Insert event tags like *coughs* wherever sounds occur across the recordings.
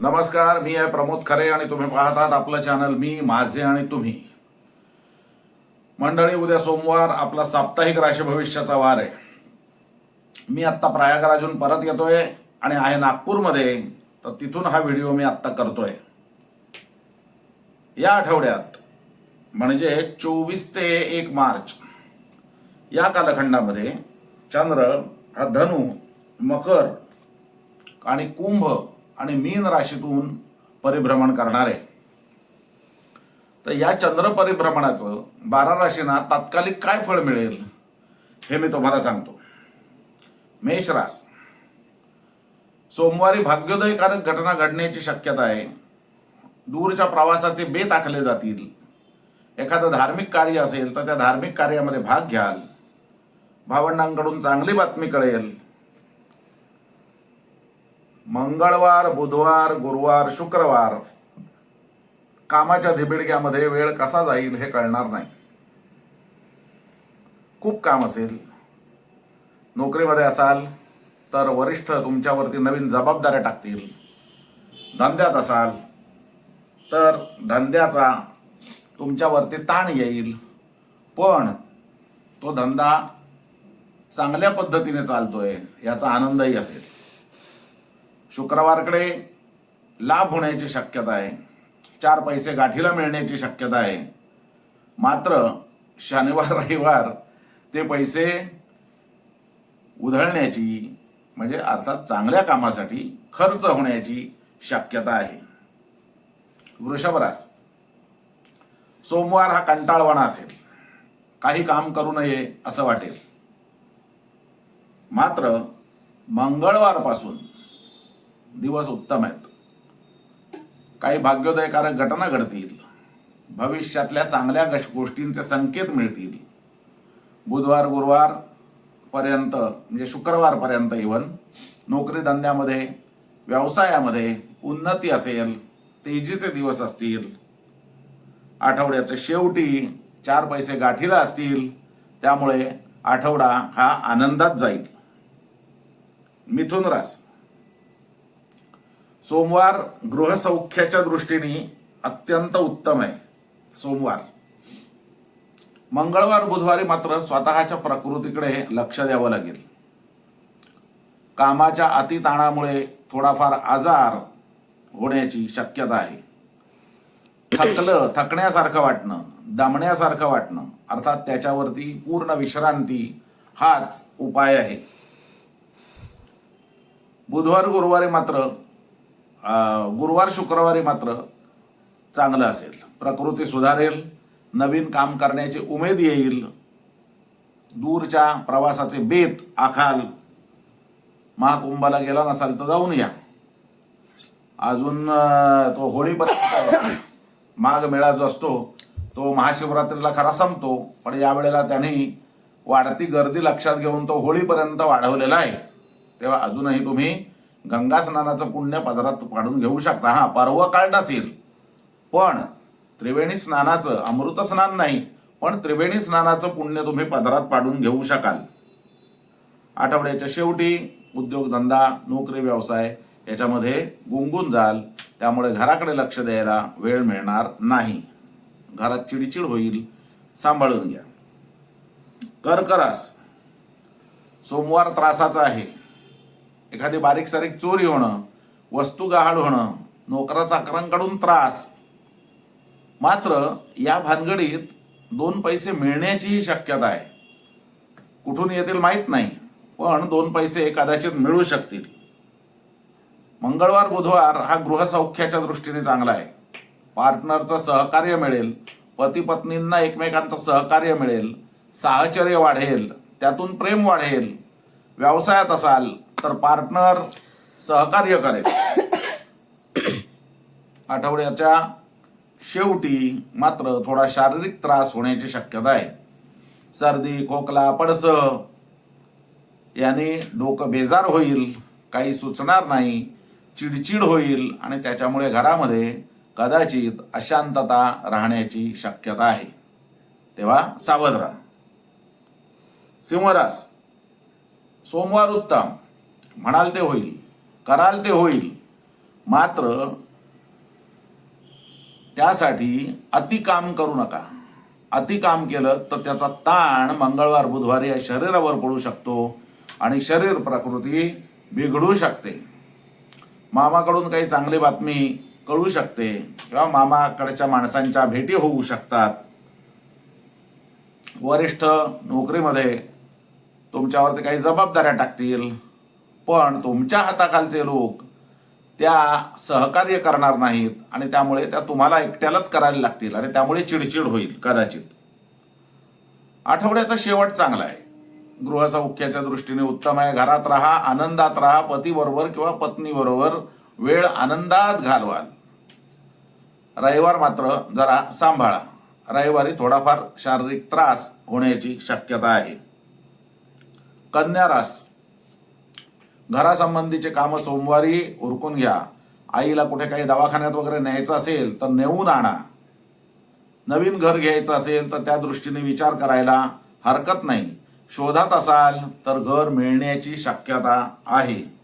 नमस्कार मी आहे प्रमोद खरे आणि तुम्ही पाहतात आपलं चॅनल मी माझे आणि तुम्ही. मंडळी उद्या सोमवार आपला साप्ताहिक राशी भविष्याचा वार आहे. मी आत्ता प्रयागराजून परत येतोय आणि आहे नागपूरमध्ये तर तिथून हा व्हिडिओ मी आत्ता करतोय. या आठवड्यात म्हणजे चोवीस ते एक मार्च या कालखंडामध्ये चंद्र हा धनु मकर आणि कुंभ आणि मीन राशीतून परिभ्रमण करणार. आहे तर या चंद्र परिभ्रमणाचं बारा राशींना तात्कालिक काय फळ मिळेल हे मी तुम्हाला सांगतो. मेष रास सोमवारी भाग्योदयकारक घटना घडण्याची शक्यता आहे. दूरच्या प्रवासाचे बेत आखले जातील. एखादं धार्मिक कार्य असेल तर त्या धार्मिक कार्यामध्ये भाग घ्याल. भावंडांकडून चांगली बातमी कळेल. मंगळवार बुधवार गुरुवार शुक्रवार. कामाच्या धिबिडग्यामध्ये वेळ कसा जाईल हे कळणार नाही. खूप काम असेल. नोकरीमध्ये असाल तर वरिष्ठ तुमच्यावरती नवीन जबाबदाऱ्या टाकतील. धंद्यात असाल तर धंद्याचा तुमच्यावरती ताण येईल. पण तो धंदा चांगल्या पद्धतीने चालतोय याचा आनंदही असेल. शुक्रवारकडे लाभ होण्याची शक्यता आहे. चार पैसे गाठीला मिळण्याची शक्यता आहे. मात्र शनिवार रविवार ते पैसे उधळण्याची म्हणजे अर्थात चांगल्या कामासाठी खर्च होण्याची शक्यता आहे. वृषभ रास सोमवार हा कंटाळवाणा असेल. काही काम करू नये असं वाटेल. मात्र मंगळवारपासून दिवस उत्तम आहेत. काही भाग्योदयकारक घटना घडतील. भविष्यातल्या चांगल्या गोष्टींचे संकेत मिळतील. बुधवार गुरुवार पर्यंत म्हणजे शुक्रवारपर्यंत इव्हन नोकरी धंद्यामध्ये व्यवसायामध्ये उन्नती असेल तेजीचे दिवस असतील. आठवड्याचे शेवटी चार पैसे गाठीला असतील. त्यामुळे आठवडा हा आनंदात जाईल. मिथुन रास. सोमवार गृहसौख्याच्या दृष्टीने अत्यंत उत्तम आहे. सोमवार. मंगळवार बुधवारी मात्र स्वतःच्या प्रकृतीकडे लक्ष द्यावं लागेल. कामाच्या अतिताणामुळे थोडाफार आजार होण्याची शक्यता आहे. थकलं थकण्यासारखं वाटणं दमण्यासारखं वाटणं अर्थात त्याच्यावरती पूर्ण विश्रांती हाच उपाय आहे. बुधवार गुरुवारी मात्र गुरुवार शुक्रवारी मात्र चांगलं असेल. प्रकृती सुधारेल नवीन काम करण्याची उमेद येईल दूरच्या प्रवासाचे बेत आखाल महाकुंभाला गेला नसाल तर जाऊन या. अजून तो होळीपर्यंत माघ मेळा जो असतो तो महाशिवरात्रीला खरा संपतो पण यावेळेला त्यांनी वाढती गर्दी लक्षात घेऊन तो होळीपर्यंत वाढवलेला आहे. तेव्हा अजूनही तुम्ही गंगा स्नानाचं पुण्य पदरात पाडून घेऊ शकता. हा पर्व काळ नसेल पण त्रिवेणी स्नानाचं अमृत स्नान नाही पण त्रिवेणी स्नानाचं पुण्य तुम्ही पदरात पाडून घेऊ शकाल. आठवड्याच्या शेवटी उद्योगधंदा नोकरी व्यवसाय याच्यामध्ये गुंगून जाल. त्यामुळे घराकडे लक्ष द्यायला वेळ मिळणार नाही. घरात चिडचिड होईल. सांभाळून घ्या. कर्करास सोमवार त्रासाचा आहे. एखादी बारीक सारीक चोरी होणं वस्तू गहाळ होणं नोकरा चाकरांकडून त्रास. मात्र या भानगडीत दोन पैसे मिळण्याचीही शक्यता आहे. कुठून येतील माहीत नाही पण दोन पैसे कदाचित मिळू शकतील. मंगळवार बुधवार हा गृहसौख्याच्या दृष्टीने चांगला आहे. पार्टनरचं सहकार्य मिळेल पती पत्नींना एकमेकांचं सहकार्य मिळेल साहचर्य वाढेल त्यातून प्रेम वाढेल. व्यवसायात असाल तर पार्टनर सहकार्य करेल. *coughs* आठवड्याच्या शेवटी मात्र थोडा शारीरिक त्रास होण्याची शक्यता आहे. सर्दी खोकला पडस याने डोकं बेजार होईल काही सुचणार नाही चिडचिड होईल आणि त्याच्यामुळे घरामध्ये कदाचित अशांतता राहण्याची शक्यता आहे. तेव्हा सावध राहा. सिंहरास सोमवार उत्तम. म्हणाल ते होईल कराल ते होईल. मात्र त्यासाठी अति काम करू नका. अति काम केलं तर त्याचा ताण मंगळवार बुधवारी या शरीरावर पडू शकतो आणि शरीर प्रकृती बिघडू शकते. मामाकडून काही चांगली बातमी कळू शकते किंवा मामाकडच्या माणसांच्या भेटी होऊ शकतात. वरिष्ठ नोकरीमध्ये तुमच्यावरती काही जबाबदाऱ्या टाकतील. पण तुमच्या हाताखालचे लोक त्या सहकार्य करणार नाहीत आणि त्यामुळे त्या तुम्हाला एकट्यालाच करायला लागतील आणि त्यामुळे चिडचिड होईल कदाचित. आठवड्याचा शेवट चांगला आहे. गृहसौख्याच्या दृष्टीने उत्तम आहे. घरात राहा आनंदात राहा पतीबरोबर किंवा पत्नीबरोबर वेळ आनंदात घालवाल. रविवार मात्र जरा सांभाळा. रविवारी थोडाफार शारीरिक त्रास होण्याची शक्यता आहे. कन्या रास. घरासंबंधीचे कामं सोमवारी उरकून घ्या. आईला कुठे काही दवाखान्यात वगैरे न्यायचं असेल तर नेऊन आणा. नवीन घर घ्यायचं असेल तर त्या दृष्टीने विचार करायला हरकत नाही. शोधात असाल तर घर मिळण्याची शक्यता आहे.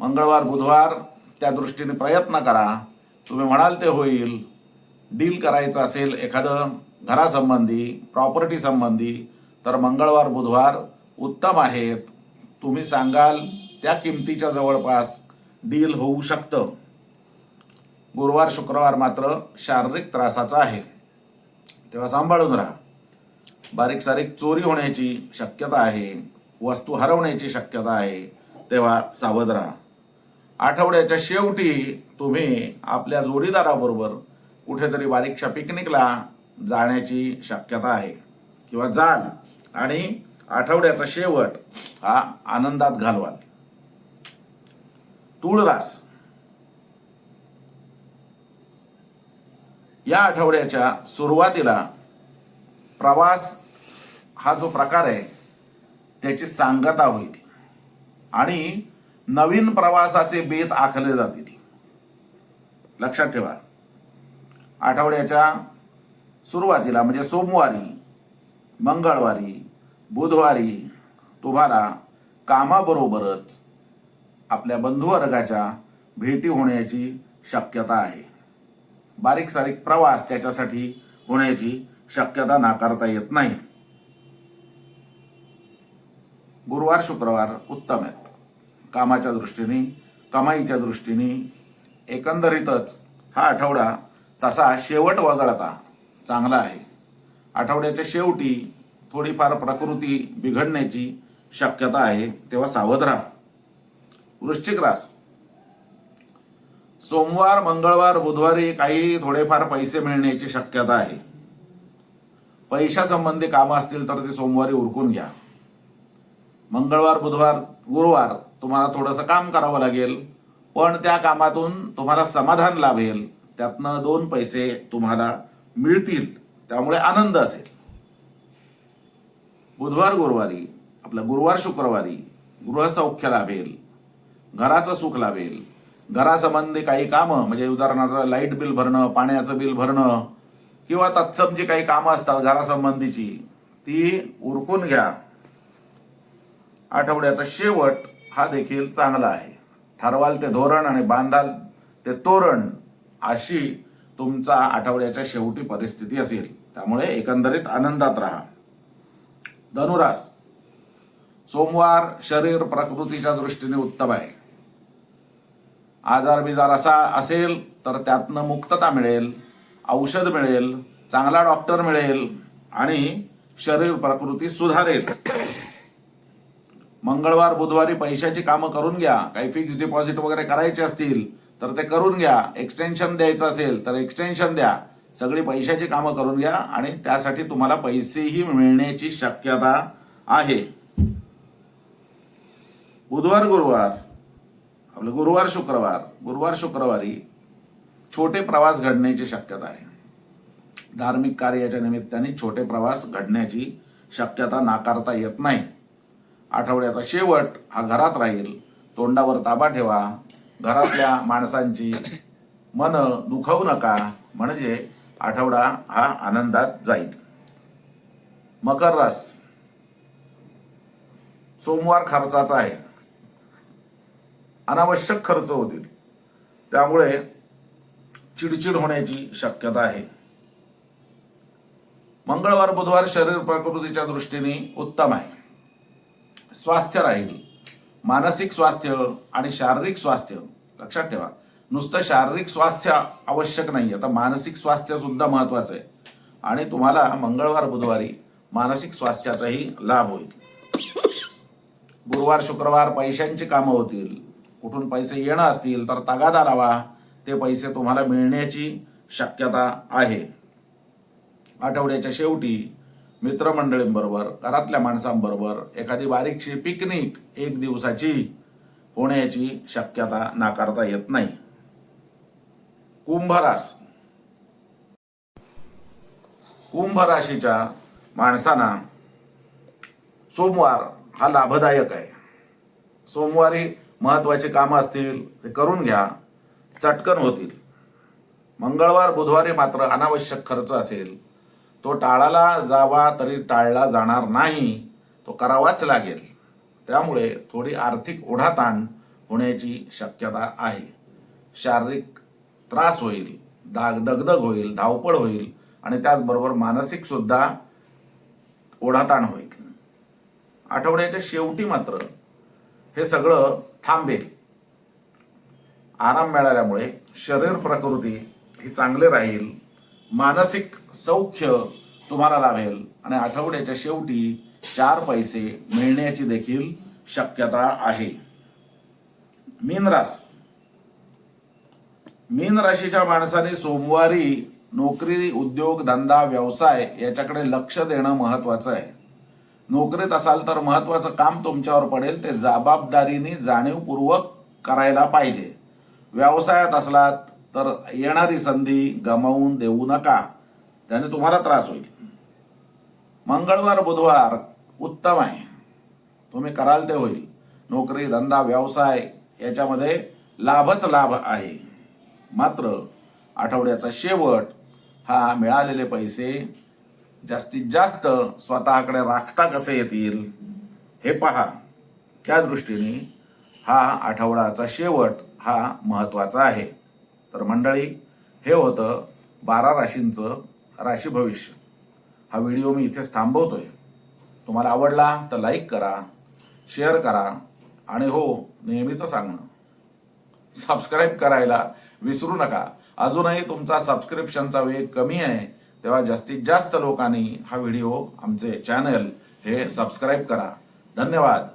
मंगळवार बुधवार त्या दृष्टीने प्रयत्न करा. तुम्ही म्हणाल ते होईल. डील करायचं असेल एखादं घरासंबंधी प्रॉपर्टी संबंधी तर मंगळवार बुधवार उत्तम आहेत. तुम्ही सांगाल त्या किमतीच्या जवळपास डील होऊ शकतं. गुरुवार शुक्रवार मात्र शारीरिक त्रासाचा आहे. तेव्हा सांभाळून राहा. बारीक सारीक चोरी होण्याची शक्यता आहे वस्तू हरवण्याची शक्यता आहे तेव्हा सावध राहा. आठवड्याच्या शेवटी तुम्ही आपल्या जोडीदाराबरोबर कुठेतरी बारीकशा पिकनिकला जाण्याची शक्यता आहे. किंवा जाल आणि आठवड्याचा शेवट हा आनंदात घालवाल. तुळरास. या आठवड्याच्या सुरुवातीला प्रवास हा जो प्रकार आहे त्याची सांगता होईल आणि नवीन प्रवासाचे बेत आखले जातील. लक्षात ठेवा. आठवड्याच्या सुरुवातीला म्हणजे सोमवारी मंगळवारी बुधवारी तुम्हाला कामाबरोबरच आपल्या बंधुवर्गाच्या भेटी होण्याची शक्यता आहे. बारीक सारीक प्रवास त्याच्यासाठी होण्याची शक्यता नाकारता येत नाही. गुरुवार शुक्रवार उत्तम आहेत. कामाच्या दृष्टीने कमाईच्या दृष्टीने एकंदरीतच हा आठवडा तसा शेवट वगळता चांगला आहे. आठवड्याच्या शेवटी थोडीफार प्रकृती बिघडण्याची शक्यता आहे तेव्हा सावध राहा. वृश्चिक रास. सोमवार मंगळवार बुधवारी काही थोडेफार पैसे मिळण्याची शक्यता आहे. पैशासंबंधी कामं असतील तर ते सोमवारी उरकून घ्या. मंगळवार बुधवार गुरुवार तुम्हाला थोडंसं काम करावं लागेल पण त्या कामातून तुम्हाला समाधान लाभेल. त्यातनं दोन पैसे तुम्हाला मिळतील. त्यामुळे आनंद असेल. बुधवार गुरुवारी आपलं गुरुवार शुक्रवारी गृहसौख्य लाभेल घराचं सुख लाभेल घरासंबंधी काही कामं म्हणजे उदाहरणार्थ लाइट बिल भरणं पाण्याचं बिल भरणं किंवा तत्सम जी काही कामं असतात घरासंबंधीची ती उरकून घ्या. आठवड्याचा शेवट हा देखील चांगला आहे. ठरवाल ते धोरण आणि बांधाल ते तोरण अशी तुमचा आठवड्याच्या शेवटी परिस्थिती असेल. त्यामुळे एकंदरीत आनंदात राहा. धनुरास. सोमवार शरीर प्रकृतीच्या दृष्टीने उत्तम आहे. आजार बिजार असा असेल तर त्यातनं मुक्तता मिळेल औषध मिळेल चांगला डॉक्टर मिळेल आणि शरीर प्रकृती सुधारेल. मंगळवार बुधवारी पैशाची कामं करून घ्या. काही फिक्स डिपॉझिट वगैरे करायचे असतील तर ते करून घ्या. एक्सटेन्शन द्यायचं असेल तर एक्सटेन्शन द्या. सगळी पैशाची कामं करून घ्या आणि त्यासाठी तुम्हाला पैसेही मिळण्याची शक्यता आहे. बुधवार गुरुवार. आपलं गुरुवार शुक्रवार. गुरुवार शुक्रवारी छोटे प्रवास घडण्याची शक्यता आहे. धार्मिक कार्याच्या निमित्ताने छोटे प्रवास घडण्याची शक्यता नाकारता येत नाही. आठवड्याचा शेवट हा घरात राहील. तोंडावर ताबा ठेवा. घरातल्या माणसांची मन दुखवू नका. म्हणजे आठवडा हा आनंदात जाईल. मकर रास. सोमवार खर्चाचा आहे. अनावश्यक खर्च होतील. त्यामुळे चिडचिड होण्याची शक्यता आहे. मंगळवार बुधवार शरीर प्रकृतीच्या दृष्टीने उत्तम आहे. स्वास्थ्य राहील. मानसिक स्वास्थ्य आणि शारीरिक स्वास्थ्य लक्षात ठेवा. नुसतं शारीरिक स्वास्थ्य आवश्यक नाही आता मानसिक स्वास्थ्य सुद्धा महत्वाचं आहे. आणि तुम्हाला मंगळवार बुधवारी मानसिक स्वास्थ्याचाही लाभ होईल. गुरुवार शुक्रवार पैशांची कामं होतील. कुठून पैसे येणं असतील तर तगादा लावा. ते पैसे तुम्हाला मिळण्याची शक्यता आहे. आठवड्याच्या शेवटी मित्रमंडळींबरोबर घरातल्या माणसांबरोबर एखादी बारीकशी पिकनिक एक दिवसाची होण्याची शक्यता नाकारता येत नाही. कुंभरास. कुंभ राशीच्या माणसांना सोमवार हा लाभदायक आहे. सोमवारी महत्वाची कामं असतील ते करून घ्या चटकन होतील. मंगळवार बुधवारी मात्र अनावश्यक खर्च असेल. तो टाळाला जावा तरी टाळला जाणार नाही तो करावाच लागेल. त्यामुळे थोडी आर्थिक ओढाताण होण्याची शक्यता आहे. शारीरिक त्रास होईल दाग दगदग होईल धावपळ होईल आणि त्याचबरोबर मानसिक सुद्धा ओढाताण होईल. आठवड्याच्या शेवटी मात्र हे सगळं थांबेल. आराम मिळाल्यामुळे शरीर प्रकृती ही चांगले राहील मानसिक सौख्य तुम्हाला लाभेल आणि आठवड्याच्या शेवटी चार पैसे मिळण्याची देखील शक्यता आहे. मीन रास मीन राशीच्या माणसाने सोमवारी नोकरी उद्योग धंदा व्यवसाय याच्याकडे लक्ष देणं महत्वाचं आहे. नोकरीत असाल तर महत्वाचं काम तुमच्यावर पडेल ते जबाबदारीने जाणीवपूर्वक करायला पाहिजे. व्यवसायात असलात तर येणारी संधी गमावून देऊ नका. त्याने तुम्हाला त्रास होईल. मंगळवार बुधवार उत्तम आहे. तुम्ही कराल ते होईल. नोकरी धंदा व्यवसाय याच्यामध्ये लाभच लाभ आहे. मात्र आठवड्याचा शेवट हा मिळालेले पैसे जास्तीत जास्त स्वतःकडे राखता कसे येतील हे पहा. त्या दृष्टीने हा आठवड्याचा शेवट हा महत्त्वाचा आहे. तर मंडळी हे होतं बारा राशींचं राशी भविष्य. हा व्हिडिओ मी इथेच थांबवतोय. तुम्हाला आवडला तर लाईक करा शेअर करा आणि हो नेहमीचं सांगणं सबस्क्राईब करायला विसरू नका. अजूनही तुमचा सबस्क्रिप्शनचा वेग कमी आहे तेव्हा जास्तीत जास्त लोकांनी हा व्हिडिओ आमचे चॅनल हे सबस्क्राईब करा. धन्यवाद.